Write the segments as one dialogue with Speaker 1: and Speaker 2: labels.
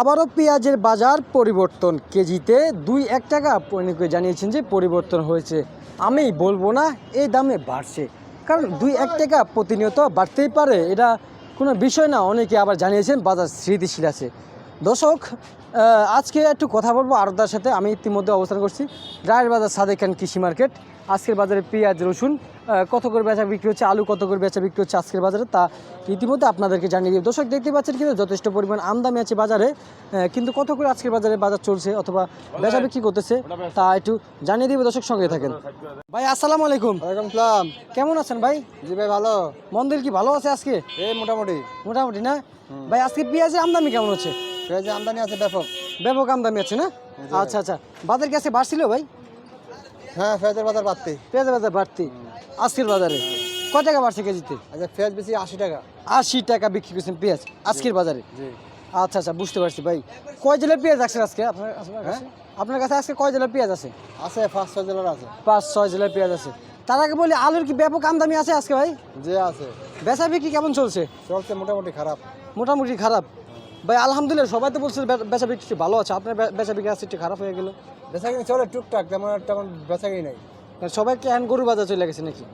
Speaker 1: আবারও পেঁয়াজের বাজার পরিবর্তন। কেজিতে দুই এক টাকা। জানিয়েছেন যে পরিবর্তন হয়েছে। আমি বলব না এই দামে বাড়ছে। কারণ দুই এক টাকা প্রতিনিয়ত বাড়তেই পারে। এটা কোনো বিষয় না। অনেকে আবার জানিয়েছেন বাজার স্মৃতিশীল আছে। দর্শক আজকে একটু কথা বলব আরদার সাথে। আমি ইতিমধ্যে অবস্থান করছি রায়ের বাজার সাদেক খান কৃষি মার্কেট। আজকের বাজারে পেঁয়াজ রসুন কত করে বেচা বিক্রি হচ্ছে আলু কত করে বেচা বিক্রি হচ্ছে আজকের বাজারে তা ইতিমধ্যে আপনাদেরকে জানিয়ে দিব। দর্শক দেখতে পাচ্ছেন কিন্তু যথেষ্ট পরিমাণ আমদানি আছে বাজারে কিন্তু কত করে আজকের বাজারে বাজার চলছে অথবা বেচা বিক্রি করতেছে তা একটু জানিয়ে দিব দর্শক সঙ্গে থাকেন। ভাই আসসালামু আলাইকুম।
Speaker 2: ওয়ালাইকুম সালাম।
Speaker 1: কেমন আছেন ভাই?
Speaker 2: জি ভাই ভালো।
Speaker 1: মন্দির কি ভালো আছে আজকে?
Speaker 2: এই মোটামুটি।
Speaker 1: মোটামুটি না? ভাই আজকে পেঁয়াজের আমদানি কেমন হচ্ছে?
Speaker 2: পেঁয়াজের আমদানি আছে ব্যাপক।
Speaker 1: ব্যাপক আমদানি আছে না? আচ্ছা আচ্ছা। বাজার কাছে বাড়ছিল ভাই?
Speaker 2: হ্যাঁ পেঁয়াজের বাজার বাড়তি।
Speaker 1: পেঁয়াজের বাজার বাড়তি। আজকের বাজারে। কত টাকা বাড়ছে কেজিতে?
Speaker 2: আচ্ছা পেঁয়াজ বেশি আশি টাকা।
Speaker 1: আশি টাকা বিক্রি করছেন পেঁয়াজ আজকের বাজারে। আচ্ছা আচ্ছা বুঝতে পারছি ভাই। কয় জেলার পেঁয়াজ আছে আজকে? আপনার কাছে আপনার কাছে আজকে কয় জেলার পেঁয়াজ আছে?
Speaker 2: আছে পাঁচ ছয় জেলার আছে।
Speaker 1: পাঁচ ছয় জেলার পেঁয়াজ আছে। তার আগে বলি আলুর কি ব্যাপক আমদানি আছে আজকে ভাই?
Speaker 2: যে আছে।
Speaker 1: বেচা বিক্রি কেমন চলছে?
Speaker 2: চলছে মোটামুটি খারাপ।
Speaker 1: মোটামুটি খারাপ। ভাই আলহামদুলিল্লাহ সবাই তো বলছে বেচা বিক্রি ভালো আছে। আপনার বেচা বিক্রি আছে একটু খারাপ হয়ে গেল।
Speaker 2: বেচা কিনি চলে টুকটাক তেমন তেমন বেচা কিনি নাই
Speaker 1: সবাই কি এখন গরু বাজার চলে গেছে নাকি?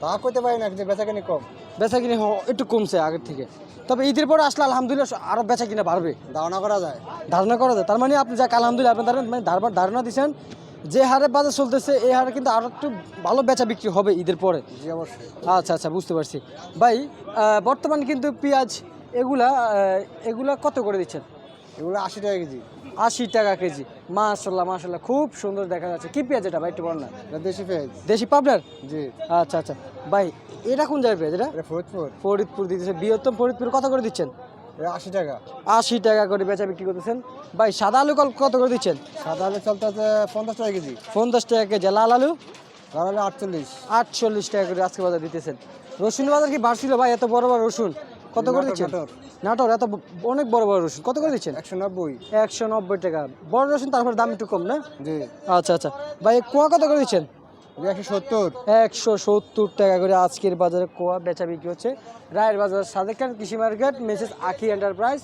Speaker 2: তা করতে পারি না যে বেচা কিনি কম।
Speaker 1: বেচা কিনে একটু কমছে আগের থেকে। তবে ঈদের পরে আসলে আলহামদুলিল্লাহ আরও বেচা কিনে বাড়বে।
Speaker 2: ধারণা করা যায়।
Speaker 1: ধারণা করা যায়। তার মানে আপনি যাক আলহামদুলিল্লাহ আপনার ধারণা মানে ধারণা দিচ্ছেন যে হারে বাজার চলতেছে এই হারে কিন্তু আরও একটু ভালো বেচা বিক্রি হবে ঈদের পরে। আচ্ছা আচ্ছা বুঝতে পারছি। ভাই বর্তমান কিন্তু পেঁয়াজ এগুলা এগুলা কত করে দিচ্ছেন?
Speaker 2: এগুলো আশি টাকা কেজি।
Speaker 1: আশি টাকা কেজি। মাশাল্লাহ মাশাল্লাহ খুব সুন্দর দেখা যাচ্ছে। কি পেঁয়াজ এটা ভাই একটু বল না।
Speaker 2: দেশি পেঁয়াজ।
Speaker 1: দেশি পাবনার?
Speaker 2: জি।
Speaker 1: আচ্ছা আচ্ছা। ভাই এটা কোন জায়গায় পেঁয়াজ এটা?
Speaker 2: ফরিদপুর।
Speaker 1: ফরিদপুর দিতেছে। বৃহত্তম ফরিদপুর কত করে দিচ্ছেন?
Speaker 2: আশি টাকা।
Speaker 1: আশি টাকা করে বেচা বিক্রি করতেছেন। ভাই সাদা আলু কল- কত করে দিচ্ছেন?
Speaker 2: সাদা আলু চলতে আছে পঞ্চাশ টাকা কেজি।
Speaker 1: পঞ্চাশ টাকা কেজি। লাল আলু?
Speaker 2: লাল আলু আটচল্লিশ।
Speaker 1: আটচল্লিশ টাকা করে আজকে বাজার দিতেছেন। রসুন বাজার কি বাড়ছিল ভাই? এত বড় বড় রসুন। কত করে দিচ্ছেন?
Speaker 2: নাটোর।
Speaker 1: এত অনেক বড় বড় রসুন। কত করে দিচ্ছেন?
Speaker 2: একশো নব্বই।
Speaker 1: একশো নব্বই টাকা। বড় রসুন তারপর দাম একটু কম না?
Speaker 2: জি।
Speaker 1: আচ্ছা আচ্ছা। ভাই কোয়া কত করে দিচ্ছেন?
Speaker 2: একশো সত্তর।
Speaker 1: একশো সত্তর টাকা করে আজকের বাজারে কোয়া বেচা বিক্রি হচ্ছে। রায়ের বাজার সাদেক খান কৃষি মার্কেট মেসেজ আখি এন্টারপ্রাইজ।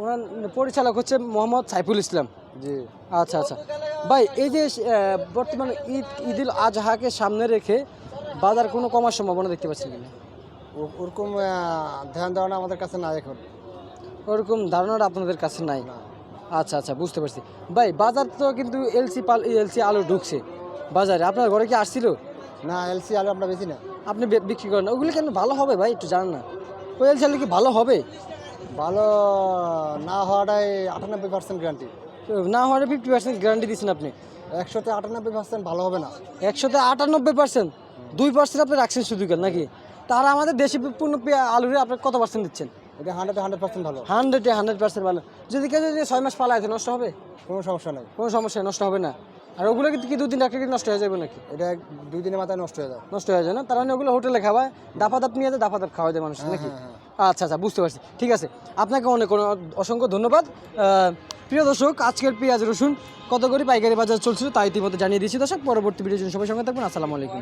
Speaker 1: ওনার পরিচালক হচ্ছে মোহাম্মদ সাইফুল ইসলাম।
Speaker 2: জি।
Speaker 1: আচ্ছা আচ্ছা। ভাই এই যে বর্তমানে ঈদ ঈদুল আজহাকে সামনে রেখে বাজার কোনো কমার সম্ভাবনা দেখতে পাচ্ছেন কিনা?
Speaker 2: ওরকম ধ্যান ধারণা আমাদের কাছে নাই এখন।
Speaker 1: ওরকম ধারণাটা আপনাদের কাছে নাই? আচ্ছা আচ্ছা বুঝতে পারছি। ভাই বাজার তো কিন্তু এলসি পাল এলসি আলু ঢুকছে। বাজারে আপনার ঘরে কি আসছিল?
Speaker 2: না এলসি আলু আমরা বেশি না।
Speaker 1: আপনি বিক্রি করেন। ওগুলো কেন ভালো হবে ভাই? একটু জানেন না। ওই এলসি আলু কি ভালো হবে?
Speaker 2: ভালো না হওয়াটাই আটানব্বই পার্সেন্ট গ্যারান্টি
Speaker 1: না হওয়ার ফিফটি পার্সেন্ট গ্যারান্টি দিচ্ছেন আপনি।
Speaker 2: একশোতে আটানব্বই পার্সেন্ট ভালো হবে না।
Speaker 1: একশোতে আটানব্বই পার্সেন্ট দুই পার্সেন্ট আপনি রাখছেন শুধু কেন নাকি? তারা আমাদের দেশি পূর্ণ আলুরে আপনি কত পার্সেন্ট দিচ্ছেন?
Speaker 2: এটা হান্ড্রেড হান্ড্রেড পার্সেন্ট ভালো।
Speaker 1: হান্ড্রেডে হান্ড্রেড পার্সেন্ট ভালো। যদি কেউ যদি ছয় মাস পালায় নষ্ট হবে?
Speaker 2: কোনো সমস্যা নেই।
Speaker 1: কোনো সমস্যা নষ্ট হবে না। আর ওগুলো কিন্তু কি দুদিন রাখলে কি নষ্ট হয়ে যাবে নাকি?
Speaker 2: এটা দুই দিনের মাথায় নষ্ট হয়ে যায়।
Speaker 1: নষ্ট হয়ে যায় না? তার মানে ওগুলো হোটেলে খাওয়ায় দাপা দাপ নিয়ে যায় দাপা দাপ খাওয়া যায় মানুষ নাকি? আচ্ছা আচ্ছা বুঝতে পারছি। ঠিক আছে আপনাকে অনেক অসংখ্য ধন্যবাদ। প্রিয় দর্শক আজকের পেঁয়াজ রসুন কত করে পাইকারি বাজার চলছিল তা ইতিমধ্যে জানিয়ে দিয়েছি দর্শক। পরবর্তী ভিডিওর জন্য সবাই সঙ্গে থাকবেন আসসালামু আলাইকুম।